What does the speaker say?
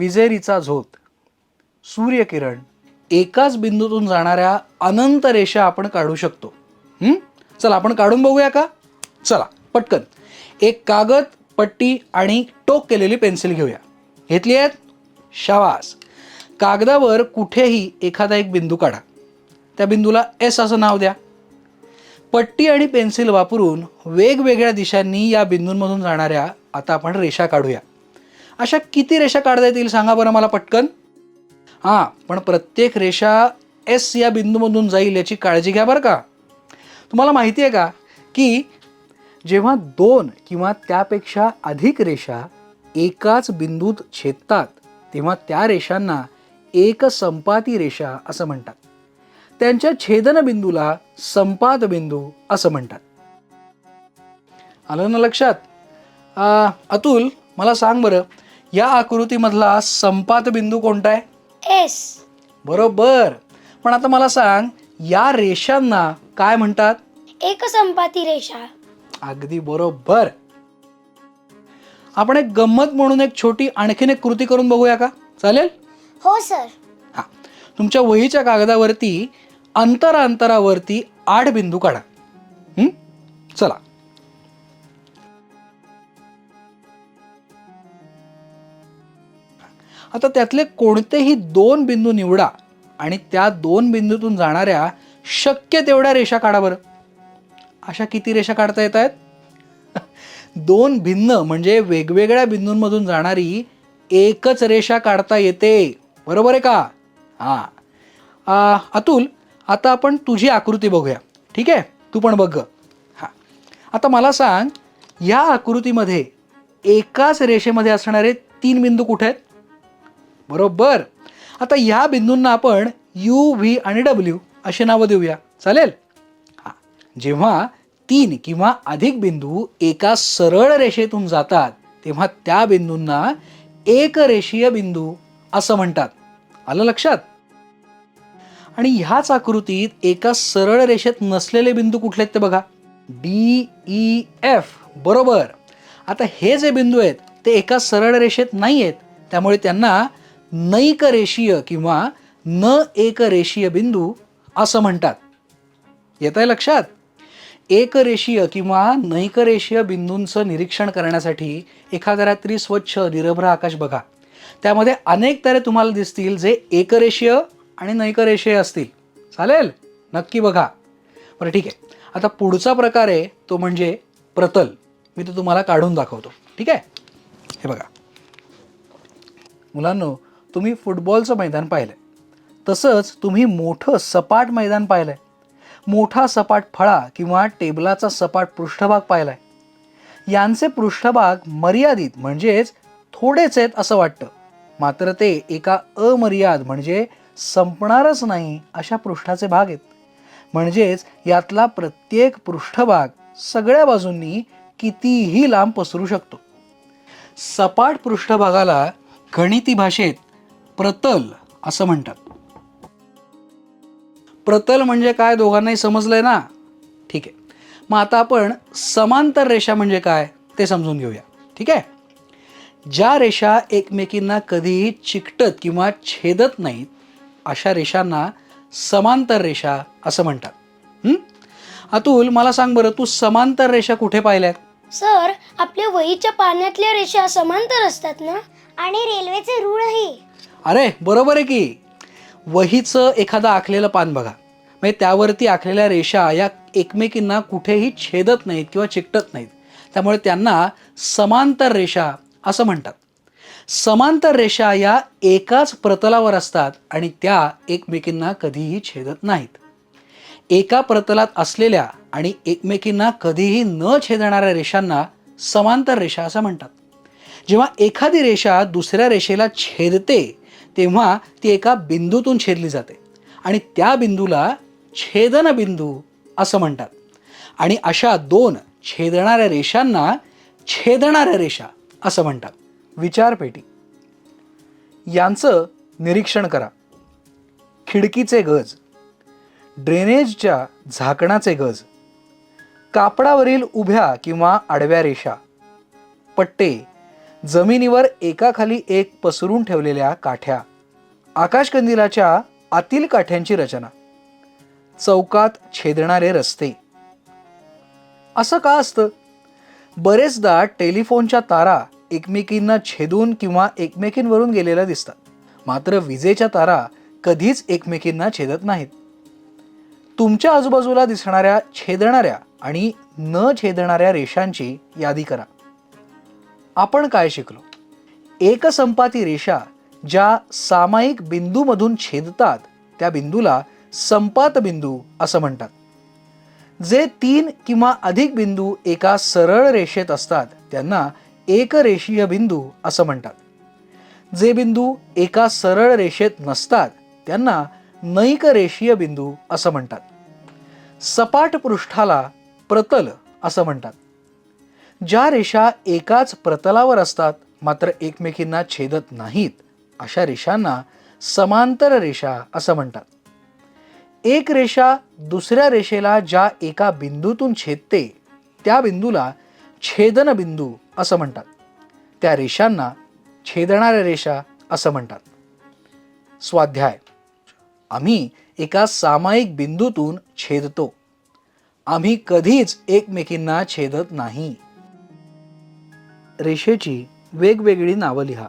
विजेरीचा झोत. सूर्यकिरण एकाच बिंदूतून जाणाऱ्या अनंत रेषा आपण काढू शकतो. चला आपण काढून बघूया का? चला पटकन. एक कागद पट्टी आणि टोक केलेली पेन्सिल घेऊया. घेतली आहेत? शावास कागदावर कुठेही एखादा एक बिंदू काढा. त्या बिंदूला एस असं नाव द्या. पट्टी आणि पेन्सिल वापरून वेगवेगळ्या दिशांनी या बिंदूंमधून जाणाऱ्या आता आपण रेषा काढूया. अशा किती रेषा काढता येतील सांगा बरं मला पटकन. हां पण प्रत्येक रेषा एस या बिंदूमधून जाईल याची काळजी घ्या बरं का. तुम्हाला माहिती आहे का की जेव्हा दोन किंवा त्यापेक्षा अधिक रेषा एकाच बिंदूत छेदतात तेव्हा त्या रेषांना एक संपाती रेषा असं म्हणतात. त्यांच्या छेदनबिंदूला संपात बिंदू असं म्हणतात. आलं ना लक्षात? अतुल मला सांग बरं या आकृतीमधला संपात बिंदू कोणता आहे? एस. बरोबर. पण आता मला सांग या रेषांना काय म्हणतात? एकसंपाती रेषा. अगदी बरोबर. आपण एक गंमत म्हणून एक छोटी आणखीन एक कृती करून बघूया का? चालेल? हो सर. हा. तुमच्या वहीच्या कागदावरती अंतरांतरावरती आठ बिंदू काढा? चला. आता त्यातले कोणतेही दोन बिंदू निवडा आणि त्या दोन बिंदूतून जाणाऱ्या शक्य तेवढ्या रेषा काढा बरं. अशा किती रेषा काढता येत आहेत? दोन भिन्न म्हणजे वेगवेगळ्या बिंदूंमधून जाणारी एकच रेषा काढता येते. बरोबर आहे का? हां. अतुल आता आपण तुझी आकृती बघूया. ठीक आहे? तू पण बघ हां. आता मला सांग या आकृतीमध्ये एकाच रेषेमध्ये असणारे तीन बिंदू कुठे आहेत? बरोबर. आता या बिंदूंना आपण यू व्ही आणि डब्ल्यू अशी नावं देऊया. चालेल? हां. जेव्हा तीन किंवा अधिक बिंदू एका सरळ रेषेतून जातात तेव्हा त्या बिंदूंना एकरेषीय बिंदू असं म्हणतात. आलं लक्षात? आणि ह्याच आकृतीत एका सरळ रेषेत नसलेले बिंदू कुठले आहेत ते बघा. डी ई एफ बरोबर. आता हे जे बिंदू आहेत ते एका सरळ रेषेत नाही आहेत त्यामुळे त्यांना नैक रेषीय किंवा न एकरेषीय बिंदू असं म्हणतात. येत आहे लक्षात? एकरेषीय किंवा नैकरेषीय बिंदूंचं निरीक्षण करण्यासाठी एखाद्या रात्री स्वच्छ निरभ्र आकाश बघा. त्यामध्ये अनेक तारे तुम्हाला दिसतील जे एकरेषीय आणि नैकरेषीय असतील. चालेल? नक्की बघा. बरं ठीक आहे. आता पुढचा प्रकार आहे तो म्हणजे प्रतल. मी तो तुम्हाला काढून दाखवतो. ठीक आहे? हे बघा. मुलांनो तुम्ही फुटबॉलचं मैदान पाहिलं आहे तसंच तुम्ही मोठं सपाट मैदान पाहिलं आहे मोठा सपाट फळा किंवा टेबलाचा सपाट पृष्ठभाग पाहिला आहे यांचे पृष्ठभाग मर्यादित म्हणजेच थोडेच आहेत असं वाटतं. मात्र ते एका अमर्याद म्हणजे संपणारच नाही अशा पृष्ठाचे भाग आहेत. म्हणजेच यातला प्रत्येक पृष्ठभाग सगळ्या बाजूंनी कितीही लांब पसरू शकतो. सपाट पृष्ठभागाला गणिती भाषेत प्रतल असं म्हणतात. प्रतल म्हणजे काय दोघांनाही समजलंय ना? ठीक आहे. मग आता आपण समांतर रेषा म्हणजे काय ते समजून घेऊया. ठीक आहे? ज्या रेषा एकमेकींना कधीही चिकटत किंवा छेदत नाहीत अशा रेषांना समांतर रेषा असं म्हणतात. अतुल मला सांग बरं तू समांतर रेषा कुठे पाहिल्यात? सर आपल्या वहीच्या पाण्यातल्या रेषा समांतर असतात ना? आणि रेल्वेचे रूळही. अरे बरोबर आहे की? वहीचं एखादं आखलेलं पान बघा. म्हणजे त्यावरती आखलेल्या रेषा या एकमेकींना कुठेही छेदत नाहीत किंवा चिकटत नाहीत. त्यामुळे त्यांना समांतर रेषा असं म्हणतात. समांतर रेषा या एकाच प्रतलावर असतात आणि त्या एकमेकींना कधीही छेदत नाहीत. एका प्रतलात असलेल्या आणि एकमेकींना कधीही न छेदणाऱ्या रेषांना समांतर रेषा असं म्हणतात. जेव्हा एखादी रेषा दुसऱ्या रेषेला छेदते तेव्हा ती एका बिंदूतून छेदली जाते. आणि त्या बिंदूला छेदन बिंदू असं म्हणतात. आणि अशा दोन छेदणाऱ्या रेषांना छेदणाऱ्या रेषा असं म्हणतात. विचारपेटी यांचं निरीक्षण करा. खिडकीचे गज. ड्रेनेजच्या झाकणाचे गज. कापडावरील उभ्या किंवा आडव्या रेषा. पट्टे. जमिनीवर एकाखाली एक पसरून ठेवलेल्या काठ्या आकाशकंदिलाच्या आतील काठ्यांची रचना चौकात छेदणारे रस्ते. असं का असतं? बरेचदा टेलिफोनच्या तारा एकमेकींना छेदून किंवा एकमेकींवरून गेलेल्या दिसतात. मात्र विजेच्या तारा कधीच एकमेकींना छेदत नाहीत. तुमच्या आजूबाजूला दिसणाऱ्या छेदणाऱ्या आणि न छेदणाऱ्या रेषांची यादी करा. आपण काय शिकलो? एकसंपाती रेषा ज्या सामायिक बिंदूमधून छेदतात त्या बिंदूला संपात बिंदू असं म्हणतात. जे तीन किंवा अधिक बिंदू एका सरळ रेषेत असतात त्यांना एकरेषीय बिंदू असं म्हणतात. जे बिंदू एका सरळ रेषेत नसतात त्यांना नैक रेषीय बिंदू असं म्हणतात. सपाट पृष्ठाला प्रतल असं म्हणतात. ज्या रेषा एकाच प्रतलावर असतात मात्र एकमेकींना छेदत नाहीत अशा रेषांना समांतर रेषा असं म्हणतात. एक रेषा दुसऱ्या रेषेला ज्या एका बिंदूतून छेदते त्या बिंदूला छेदन बिंदू असं म्हणतात. त्या रेषांना छेदणाऱ्या रेषा असं म्हणतात. स्वाध्याय. आम्ही एका सामायिक बिंदूतून छेदतो. आम्ही कधीच एकमेकींना छेदत नाही. रेषेची वेगवेगळी नावं लिहा.